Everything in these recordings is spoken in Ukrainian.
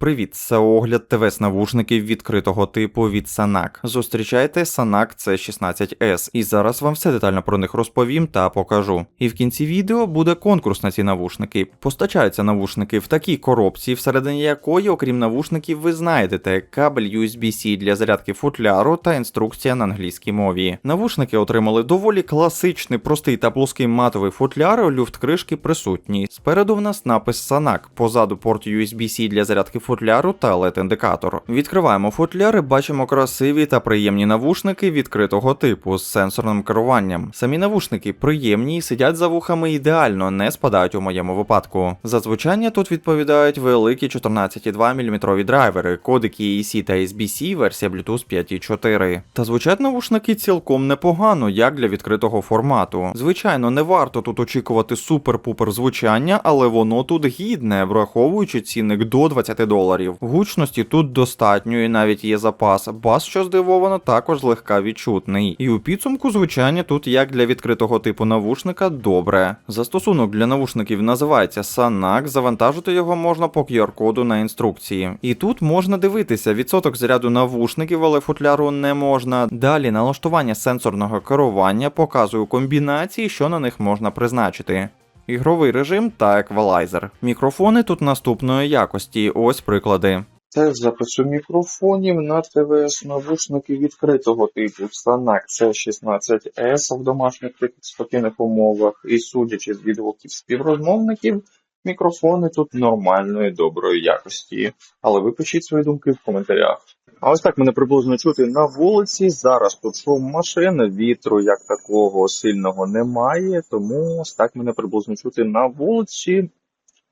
Привіт, це огляд ТВС навушників відкритого типу від Sanak. Зустрічайте Sanak C16S, і зараз вам все детально про них розповім та покажу. І в кінці відео буде конкурс на ці навушники. Постачаються навушники в такій коробці, всередині якої, окрім навушників, ви знайдете кабель USB-C для зарядки футляру та інструкція на англійській мові. Навушники отримали доволі класичний, простий та плоский матовий футляр, люфт кришки присутній. Спереду в нас напис Sanak, позаду порт USB-C для зарядки футляру та LED-індикатор. Відкриваємо футляр і бачимо красиві та приємні навушники відкритого типу з сенсорним керуванням. Самі навушники приємні і сидять за вухами ідеально, не спадають у моєму випадку. За звучання тут відповідають великі 14,2 мм драйвери, кодики EC та SBC, версія Bluetooth 5.4. Та звучать навушники цілком непогано, як для відкритого формату. Звичайно, не варто тут очікувати супер-пупер звучання, але воно тут гідне, враховуючи цінник до 20 доларів. Гучності тут достатньо і навіть є запас. Бас, що здивовано, також злегка відчутний. І у підсумку звучання тут як для відкритого типу навушника добре. Застосунок для навушників називається Sanak, завантажити його можна по QR-коду на інструкції. І тут можна дивитися відсоток заряду навушників, але футляру не можна. Далі налаштування сенсорного керування показує комбінації, що на них можна призначити. Ігровий режим та еквалайзер. Мікрофони тут наступної якості. Ось приклади. Тест запису мікрофонів на ТВС навушники відкритого типу Sanak C16S в домашніх спокійних умовах і судячи з відгуків співрозмовників, мікрофони тут нормальної доброї якості. Але ви пишіть свої думки в коментарях. А ось так мене приблизно чути на вулиці. Зараз тут шум машин, вітру як такого сильного немає, тому ось так мене приблизно чути на вулиці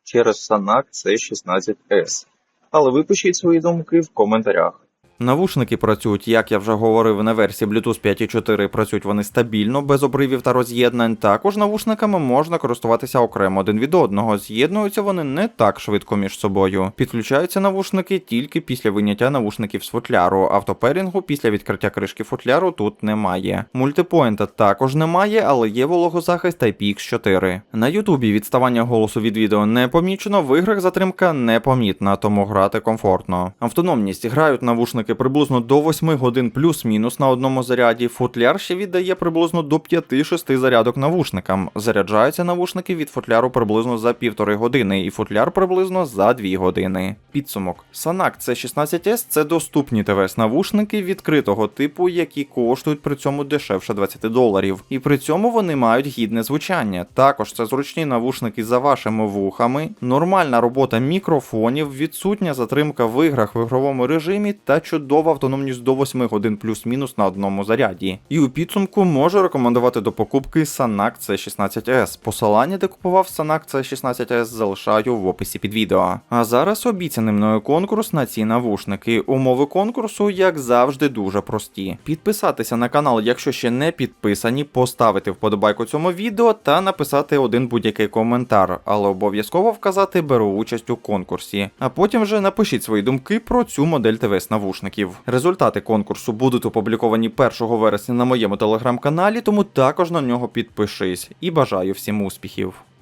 через Санак C16S. Але ви пишіть свої думки в коментарях. Навушники працюють, як я вже говорив, на версії Bluetooth 5.4 працюють вони стабільно, без обривів та роз'єднань. Також навушниками можна користуватися окремо один від одного. З'єднуються вони не так швидко між собою. Підключаються навушники тільки після виняття навушників з футляру. Автоперінгу після відкриття кришки футляру тут немає. Мультипоінта також немає, але є вологозахист IPX4. На Ютубі відставання голосу від відео не помічено, в іграх затримка непомітна, тому грати комфортно. Автономність грають навушники приблизно до 8 годин плюс-мінус на одному заряді. Футляр ще віддає приблизно до 5-6 зарядок навушникам. Заряджаються навушники від футляру приблизно за півтори години, і футляр приблизно за 2 години. Підсумок. Sanak C16S це доступні ТВС навушники відкритого типу, які коштують при цьому дешевше 20 доларів. І при цьому вони мають гідне звучання. Також це зручні навушники за вашими вухами, нормальна робота мікрофонів, відсутня затримка в іграх в ігровому режимі та чудова автономність до 8 годин плюс-мінус на одному заряді. І у підсумку можу рекомендувати до покупки Sanak C16S. Посилання, де купував Sanak C16S, залишаю в описі під відео. А зараз обіцяний мною конкурс на ці навушники. Умови конкурсу, як завжди, дуже прості. Підписатися на канал, якщо ще не підписані, поставити вподобайку цьому відео та написати один будь-який коментар, але обов'язково вказати беру участь у конкурсі. А потім вже напишіть свої думки про цю модель ТВС навушників. Результати конкурсу будуть опубліковані 1 вересня на моєму телеграм-каналі, тому також на нього підпишись і бажаю всім успіхів.